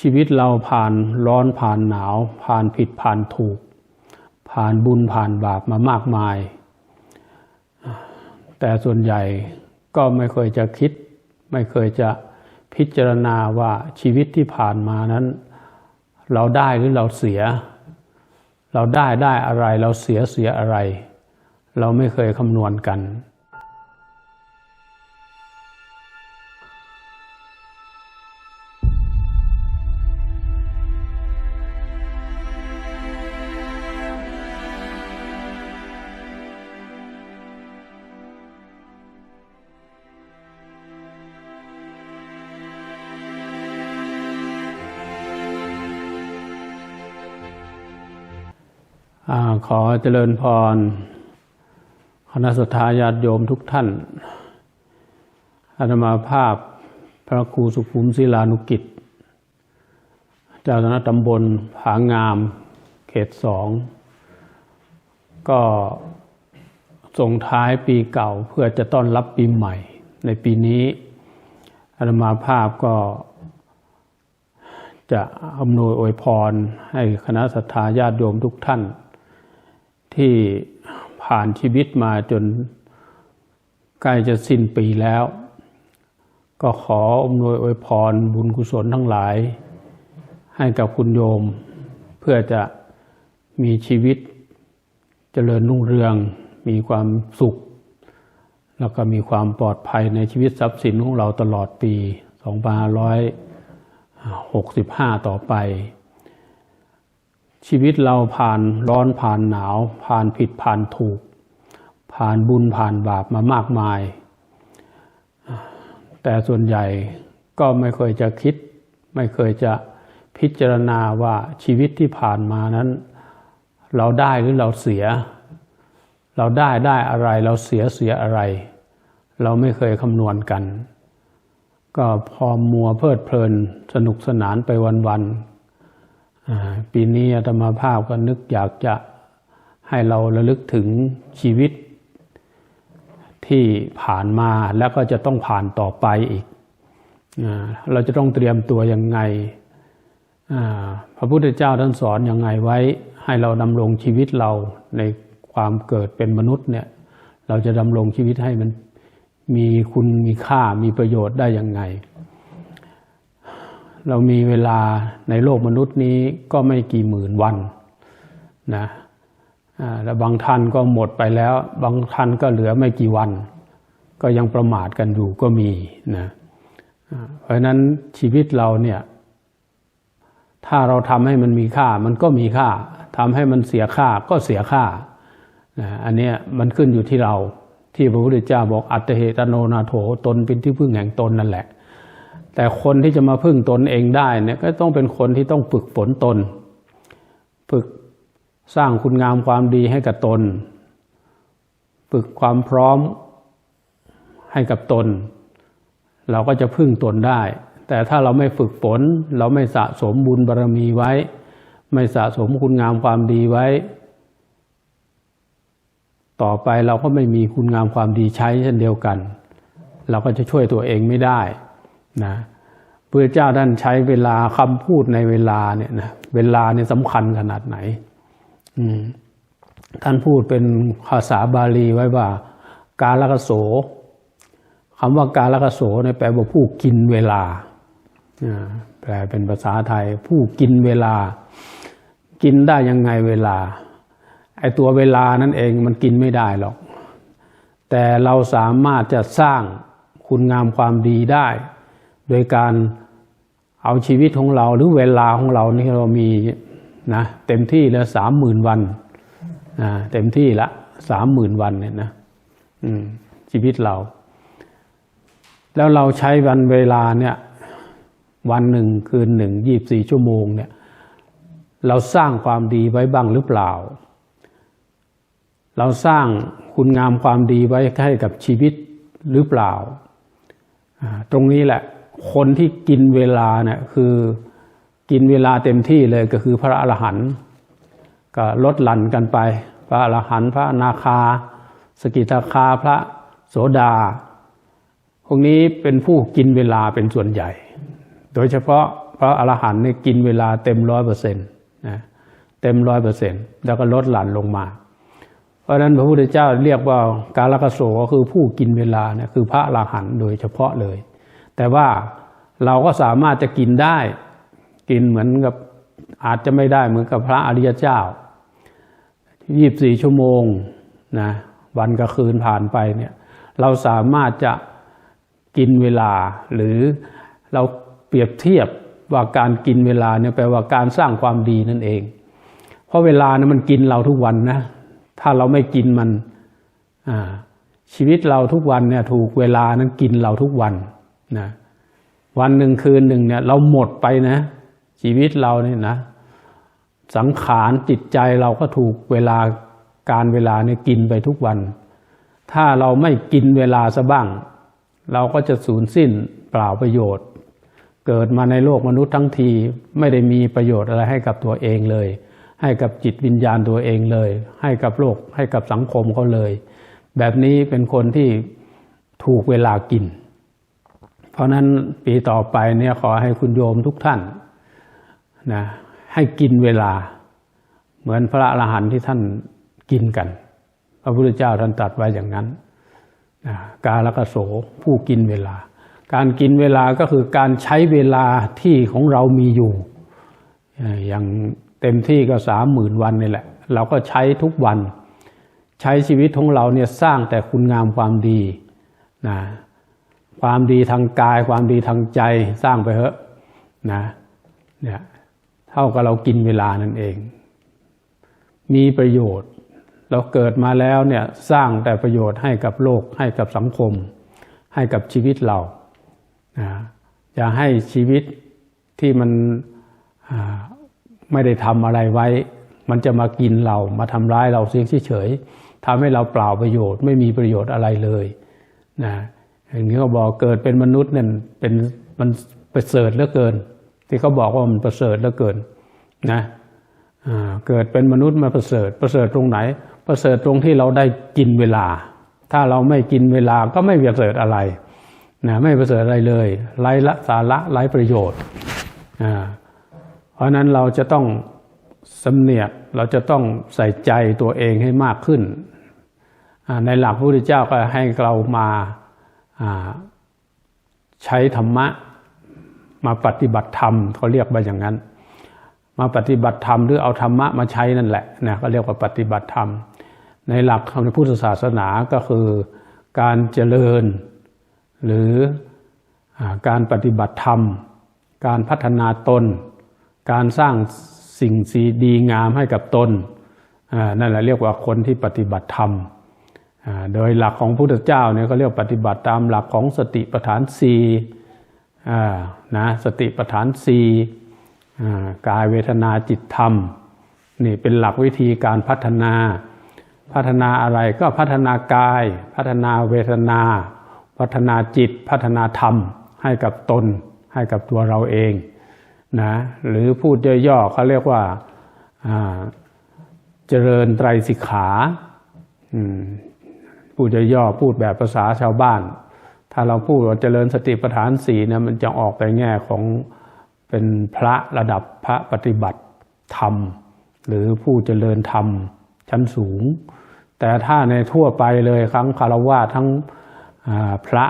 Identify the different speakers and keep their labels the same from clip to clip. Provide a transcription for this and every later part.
Speaker 1: ชีวิตเราผ่านร้อนผ่านหนาว ผ่านผิดผ่านถูก ผ่านบุญผ่านบาปมามากมาย แต่ส่วนใหญ่ก็ไม่เคยจะคิด ไม่เคยจะพิจารณาว่าชีวิตที่ผ่านมานั้น เราได้หรือเราเสีย เราได้ได้อะไรเราเสียเสียอะไร เราไม่เคยคำนวณกัน อขอเจริญพร คณะสัตยาญาติโยมทุกท่านอาตมาภาพพระครูสุขุมศิลานุกิจ เจ้าคณะตำบลผางาม เขตสอง ก็ส่งท้ายปีเก่าเพื่อจะต้อนรับปีใหม่ ในปีนี้อาตมาภาพก็จะอำนวยอวยพรให้คณะสัตยาญาติโยมทุกท่าน ที่ผ่านชีวิตมาจนใกล้จะสิ้นปีแล้ว ก็ขออำนวยอวยพรบุญกุศลทั้งหลาย ให้กับคุณโยม เพื่อจะมีชีวิตเจริญรุ่งเรือง มีความสุข แล้วก็มีความปลอดภัยในชีวิตทรัพย์สินของเราตลอดปี 2565 ต่อไป ชีวิตเราผ่านร้อนผ่านหนาว ผ่านผิดผ่านถูก ผ่านบุญผ่านบาปมามากมาย แต่ส่วนใหญ่ก็ไม่เคยจะคิด ไม่เคยจะพิจารณาว่าชีวิตที่ผ่านมานั้น เราได้หรือเราเสีย เราได้ได้อะไรเราเสียเสียอะไร เราไม่เคยคำนวณกัน ก็พอมัวเพลิดเพลินสนุกสนานไปวันๆ ปีนี้อาตมาภาพก็นึกอยากจะให้เราระลึกถึงชีวิตที่ผ่านมาแล้วก็จะต้องผ่านต่อไปอีก เราจะต้องเตรียมตัวยังไง พระพุทธเจ้าท่านสอนยังไงไว้ ให้เราดำรงชีวิตเราในความเกิดเป็นมนุษย์เนี่ย เราจะดำรงชีวิตให้มันมีคุณมีค่ามีประโยชน์ได้ยังไง เรามีเวลาในโลกมนุษย์นี้ก็ไม่กี่หมื่นวันนะแล้วบางท่านก็หมดไปแล้ว บางท่านก็เหลือไม่กี่วัน ก็ยังประมาทกันอยู่ก็มีนะเพราะฉะนั้นชีวิตเราเนี่ยถ้าเราทำให้มันมีค่ามันก็มีค่าทำให้มันเสียค่าก็เสียค่านะอันนี้มันขึ้นอยู่ที่เราที่พระพุทธเจ้าบอกอัตเหตโนนาโถตนเป็นที่พึ่งแห่งตนนั่นแหละ แต่คนที่จะมาพึ่งตนเองได้เนี่ยก็ต้องเป็นคนที่ต้องฝึกฝนตน ฝึกสร้างคุณงามความดีให้กับตน ฝึกความพร้อมให้กับตน เราก็จะพึ่งตนได้ แต่ถ้าเราไม่ฝึกฝน เราไม่สะสมบุญบารรมีไว้ ไม่สะสมคุณงามความดีไว้ ต่อไปเราก็ไม่มีคุณงามความดีใช้เช่นเดียวกัน เราก็จะช่วยตัวเองไม่ได้ นะพระเจ้าท่านใช้เวลาคำพูดในเวลาเนี่ยนะเวลาเนี่ยสำคัญขนาดไหนท่านพูดเป็นภาษาบาลีไว้ว่า กาลกโสคำว่ากาลกโสเนี่ยแปลว่าผู้กินเวลาแปลเป็นภาษาไทย ผู้กินเวลา กินได้ยังไงเวลาไอตัวเวลานั่นเองมันกินไม่ได้หรอก แต่เราสามารถจะสร้างคุณงามความดีได้ โดยการเอาชีวิตของเราหรือเวลาของเรานี่เรามีนะเต็มที่แล้วสามหมื่นวันนะเต็มที่ละสามหมื่นวันเนี่ยนะชีวิตเรา แล้วเราใช้วันเวลาเนี่ยวันหนึ่งคืนหนึ่งยี่บสี่ชั่วโมงเนี่ยเราสร้างความดีไว้บ้างหรือเปล่า เราสร้างคุณงามความดีไว้ให้กับชีวิตหรือเปล่า ตรงนี้แหละ คนที่กินเวลาเนี่ยคือกินเวลาเต็มที่เลยก็คือพระอรหันต์ก็ลดหลั่นกันไป พระอรหันต์พระนาคา สกิทาคาพระโสดา พวกนี้เป็นผู้กินเวลาเป็นส่วนใหญ่ โดยเฉพาะพระอรหันต์เนี่ยกินเวลาเต็มร้อยเปอร์เซ็นต์นะเต็มร้อยเปอร์เซ็นต์แล้วก็ลดหลั่นลงมา เพราะฉะนั้นพระพุทธเจ้าเรียกว่าการละกโสก็คือผู้กินเวลาเนี่ยคือพระอรหันต์โดยเฉพาะเลย แต่ว่าเราก็สามารถจะกินได้ กินเหมือนกับอาจจะไม่ได้เหมือนกับพระอริยเจ้ายี่บสี่ชั่วโมงนะวันกับคืนผ่านไปเนี่ยเราสามารถจะกินเวลา หรือเราเปรียบเทียบว่าการกินเวลาเนี่ยแปลว่าการสร้างความดีนั่นเอง เพราะเวลานะมันกินเราทุกวันนะถ้าเราไม่กินมันชีวิตเราทุกวันเนี่ยถูกเวลานั้นกินเราทุกวัน นะวันหนึ่งคืนหนึ่งเนี่ยเราหมดไปนะ ชีวิตเราเนี่ยนะ สังขารจิตใจเราก็ถูกเวลาการเวลาเนี่ยกินไปทุกวัน ถ้าเราไม่กินเวลาซะบ้าง เราก็จะสูญสิ้นเปล่าประโยชน์ เกิดมาในโลกมนุษย์ทั้งทีไม่ได้มีประโยชน์อะไรให้กับตัวเองเลย ให้กับจิตวิญญาณตัวเองเลย ให้กับโลกให้กับสังคมเขาเลย แบบนี้เป็นคนที่ถูกเวลากิน เพราะนั้นปีต่อไปเนี่ยขอให้คุณโยมทุกท่านนะให้กินเวลา เหมือนพระอรหันต์ที่ท่านกินกัน พระพุทธเจ้าท่านตรัสไว้อย่างนั้นกาลกโสผู้กินเวลา การกินเวลาก็คือการใช้เวลาที่ของเรามีอยู่อย่างเต็มที่ก็สามหมื่นวันนี่แหละ เราก็ใช้ทุกวัน ใช้ชีวิตของเราเนี่ยสร้างแต่คุณงามความดีนะ ความดีทางกาย ความดีทางใจสร้างไปเถอะนะเนี่ยเท่ากับเรากินเวลานั่นเอง มีประโยชน์ เราเกิดมาแล้วเนี่ยสร้างแต่ประโยชน์ให้กับโลกให้กับสังคม ให้กับชีวิตเรานะอย่าให้ชีวิตที่มันไม่ได้ทำอะไรไว้ มันจะมากินเรามาทำร้ายเราเสียเฉยๆทำให้เราเปล่าประโยชน์ ไม่มีประโยชน์อะไรเลยนะ อย่างนี้เขาบอกเกิดเป็นมนุษย์เนี่ยเป็นมันประเสริฐเหลือเกิน ที่เขาบอกว่ามันประเสริฐเหลือเกินนะเกิดเป็นมนุษย์มาประเสริฐ ประเสริฐตรงไหน ประเสริฐตรงที่เราได้กินเวลา ถ้าเราไม่กินเวลาก็ไม่ประเสริฐอะไรนะไม่ประเสริฐอะไรเลยไร้ละสาระไร้ประโยชน์เพราะนั้นเราจะต้องสำเนียกเราจะต้องใส่ใจตัวเองให้มากขึ้น ในหลักพระพุทธเจ้าก็ให้เรามา ใช้ธรรมะมาปฏิบัติธรรมเขาเรียกว่าอย่างนั้น มาปฏิบัติธรรมหรือเอาธรรมะมาใช้นั่นแหละนะก็เรียกว่าปฏิบัติธรรม ในหลักของพุทธศาสนาก็คือการเจริญ หรือการปฏิบัติธรรม การพัฒนาตน การสร้างสิ่งสีดีงามให้กับตนนั่นแหละเรียกว่าคนที่ปฏิบัติธรรม โดยหลักของพุทธเจ้าเนี่ยก็เรียกปฏิบัติตามหลักของสติปัฏฐานสี่นะสติปัฏฐานสี่กายเวทนาจิตธรรมนี่เป็นหลักวิธีการพัฒนา พัฒนาอะไรก็พัฒนากาย พัฒนาเวทนา พัฒนาจิต พัฒนาธรรม ให้กับตน ให้กับตัวเราเองนะหรือพูดย่อๆเขาเรียกว่าเจริญไตรสิกขา พูดย่อๆพูดแบบภาษาชาวบ้าน ถ้าเราพูดว่าเจริญสติปัฏฐานสีเนี่ยมันจะออกไปแง่ของเป็นพระระดับพระปฏิบัติธรรม หรือผู้เจริญธรรมชั้นสูง แต่ถ้าในทั่วไปเลยครั้งคารวะทั้งพระ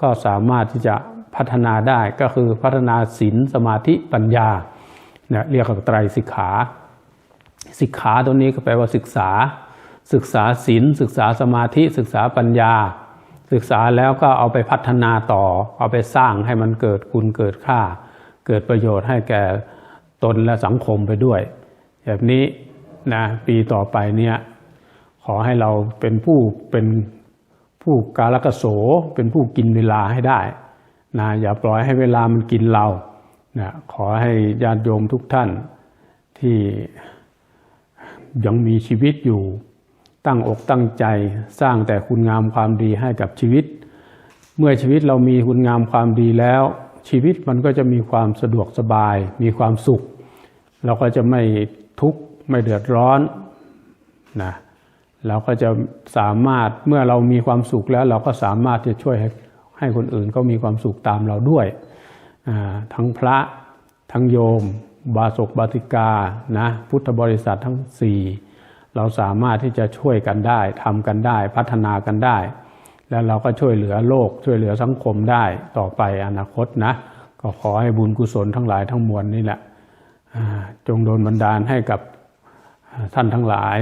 Speaker 1: ก็สามารถที่จะพัฒนาได้ก็คือพัฒนาศีลสมาธิปัญญาเนี่ยเรียกว่าไตรสิกขา สิกขาตัวนี้ก็แปลว่าศึกษา ศึกษาศีลศึกษาสมาธิศึกษาปัญญา ศึกษาแล้วก็เอาไปพัฒนาต่อ เอาไปสร้างให้มันเกิดคุณเกิดค่า เกิดประโยชน์ให้แก่ตนและสังคมไปด้วย แบบนี้นะปีต่อไปเนี่ยขอให้เราเป็นผู้เป็นผู้กาลกโสเป็นผู้กินเวลาให้ได้นะอย่าปล่อยให้เวลามันกินเรานะขอให้ญาติโยมทุกท่านที่ยังมีชีวิตอยู่ ตั้งอกตั้งใจสร้างแต่คุณงามความดีให้กับชีวิต เมื่อชีวิตเรามีคุณงามความดีแล้ว ชีวิตมันก็จะมีความสะดวกสบาย มีความสุข เราก็จะไม่ทุกข์ไม่เดือดร้อนนะเราก็จะสามารถเมื่อเรามีความสุขแล้ว เราก็สามารถจะช่วยให้ให้คนอื่นก็มีความสุขตามเราด้วย ทั้งพระทั้งโยม บาศกบาติกานะพุทธบริษัททั้งสี่ เราสามารถที่จะช่วยกันได้ทำกันได้พัฒนากันได้ แล้วเราก็ช่วยเหลือโลกช่วยเหลือสังคมได้ต่อไปอนาคตนะ ก็ขอให้บุญกุศลทั้งหลายทั้งมวลนี่แหละจงโดนบันดาลให้กับท่านทั้งหลาย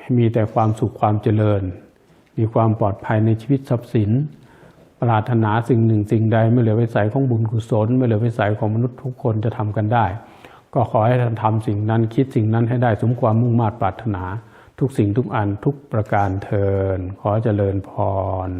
Speaker 1: ให้มีแต่ความสุขความเจริญ มีความปลอดภัยในชีวิตทรัพย์สิน ปรารถนาสิ่งหนึ่งสิ่งใดไม่เหลือไวิสัยของบุญกุศล ไม่เหลือไวิสัยของมนุษย์ทุกคนจะทำกันได้ ก็ขอให้ท่านทำสิ่งนั้นคิดสิ่งนั้นให้ได้สมความมุ่งมา่ปรารถนา ทุกสิ่งทุกอันทุกประการเทินขอเจริญพร